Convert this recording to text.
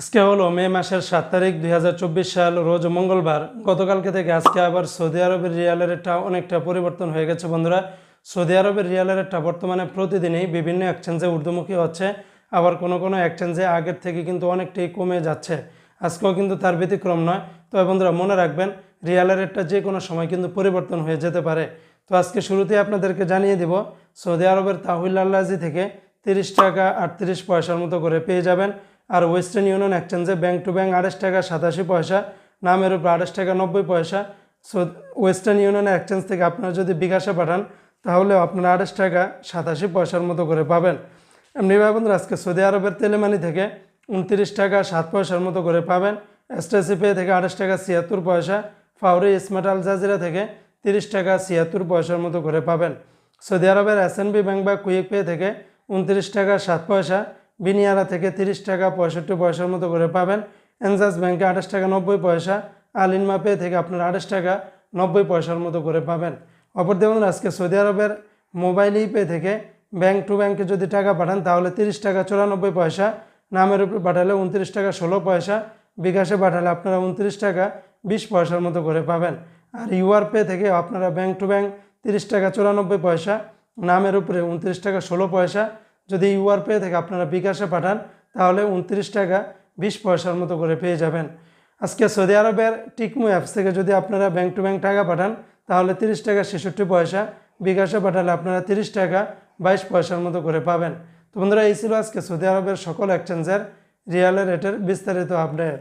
আজকে হলো মে মাসের সাত তারিখ দুই হাজার চব্বিশ সাল, রোজ মঙ্গলবার। গতকালকে থেকে আজকে আবার সৌদি আরবের রিয়ালের রেটটা অনেকটা পরিবর্তন হয়ে গেছে বন্ধুরা। সৌদি আরবের রিয়ালের রেটটা বর্তমানে প্রতিদিনই বিভিন্ন এক্সচেঞ্জে ঊর্ধ্বমুখী হচ্ছে। আবার কোনো কোনো এক্সচেঞ্জে আগের থেকে কিন্তু অনেকটাই কমে যাচ্ছে। আজকেও কিন্তু তার ব্যতিক্রম নয়। তবে বন্ধুরা, মনে রাখবেন, রিয়ালের রেটটা যে কোনো সময় কিন্তু পরিবর্তন হয়ে যেতে পারে। তো আজকে শুরুতেই আপনাদেরকে জানিয়ে দিব, সৌদি আরবের তাহুল আল্লাজি থেকে তিরিশ টাকা আটত্রিশ পয়সার মতো করে পেয়ে যাবেন। আর ওয়েস্টার্ন ইউনিয়ন এক্সচেঞ্জে ব্যাংক টু ব্যাংক আড়াইশ টাকা সাতাশি পয়সা, নামের উপর আড়াইশ টাকা নব্বই পয়সা। সো ওয়েস্টার্ন ইউনিয়ন এক্সচেঞ্জ থেকে আপনারা যদি বিকাশে পাঠান, তাহলে আপনারা আড়াইশ টাকা সাতাশি পয়সার মতো করে পাবেন। এমনিভাবে বন্ধুরা, আজকে সৌদি আরবের তেলেমানি থেকে উনত্রিশ টাকা সাত পয়সার মতো করে পাবেন। এসটিসি পে থেকে আড়াইশ টাকা ছিয়াত্তর পয়সা। ফাউরি স্মার্ট আল জাজিরা থেকে তিরিশ টাকা ছিয়াত্তর পয়সার মতো করে পাবেন। সৌদি আরবের এসএনবি ব্যাংক বা কুইক পে থেকে উনত্রিশ টাকা সাত পয়সা। বিনিয়ারা থেকে তিরিশ টাকা পঁয়ষট্টি পয়সার মতো করে পাবেন। এনজাস ব্যাংকে আঠাশ টাকা নব্বই পয়সা। আলিনমা পে থেকে আপনার আঠাশ টাকা নব্বই পয়সার মতো করে পাবেন। অপর দেখুন আজকে সৌদি আরবের মোবাইল পে থেকে ব্যাংক টু ব্যাংকে যদি টাকা পাঠান, তাহলে তিরিশ টাকা চুরানব্বই পয়সা, নামের উপর পাঠালে উনত্রিশ টাকা ষোলো পয়সা, বিকাশে পাঠালে আপনারা উনত্রিশ টাকা বিশ পয়সার মতো করে পাবেন। আর ইউআর পে থেকে আপনারা ব্যাংক টু ব্যাংক তিরিশ টাকা চুরানব্বই পয়সা, নামের উপরে উনত্রিশ টাকা ষোলো পয়সা যদি ইউআর পে থেকে আপনারা বিকাশে পাঠান, তাহলে উনত্রিশ টাকা বিশ পয়সার মতো করে পেয়ে যাবেন। আজকে সৌদি আরবের টিকমু অ্যাপস থেকে যদি আপনারা ব্যাংক টু ব্যাঙ্ক টাকা পাঠান, তাহলে তিরিশ টাকা ছেষট্টি পয়সা বিকাশে পাঠালে আপনারা তিরিশ টাকা বাইশ পয়সার মতো করে পাবেন। তো বন্ধুরা, এই ছিল আজকে সৌদি আরবের সকল এক্সচেঞ্জের রিয়ালের রেটের বিস্তারিত আপডেট।